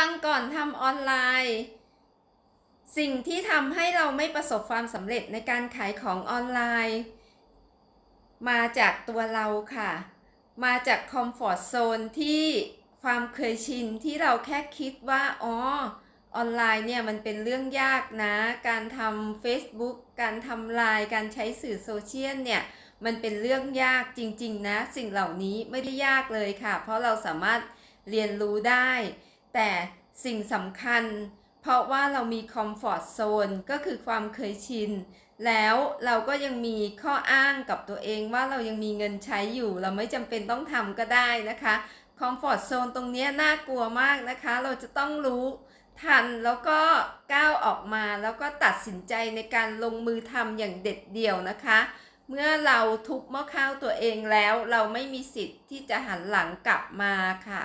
ฟังก่อนทำออนไลน์ สิ่งที่ทำให้เราไม่ประสบความสำเร็จในการขายของออนไลน์ มาจากตัวเราค่ะ มาจากคอมฟอร์ z โซนที่ความเคยชินที่เราแค่คิดว่า อ๋อ ออนไลน์เนี่ยมันเป็นเรื่องยากนะ การทำ Facebook การทำไลน์การใช้สื่อโซเชียลเนี่ยมันเป็นเรื่องยากจริง ๆ นะ สิ่งเหล่านี้ไม่ได้ยากเลยค่ะ เพราะเราสามารถเรียนรู้ได้ แต่สิ่งสำคัญ เพราะว่าเรามีคอมฟอร์ z โซนก็คือความเคยชิน แล้วเราก็ยังมีข้ออ้างกับตัวเองว่าเรายังมีเงินใช้อยู่ เราไม่จำเป็นต้องทำก็ได้นะคะคอมฟอร์ z โซนตรงนี้น่ากลัวมากนะคะ เราจะต้องรู้ทันแล้วก็ก้าวออกมาแล้วก็ตัดสินใจในการลงมือทำอย่างเด็ดเดี่ยวนะคะ เมื่อเราทุบหม้อข้าวตัวเองแล้ว เราไม่มีสิทธิ์ที่จะหันหลังกลับมาค่ะ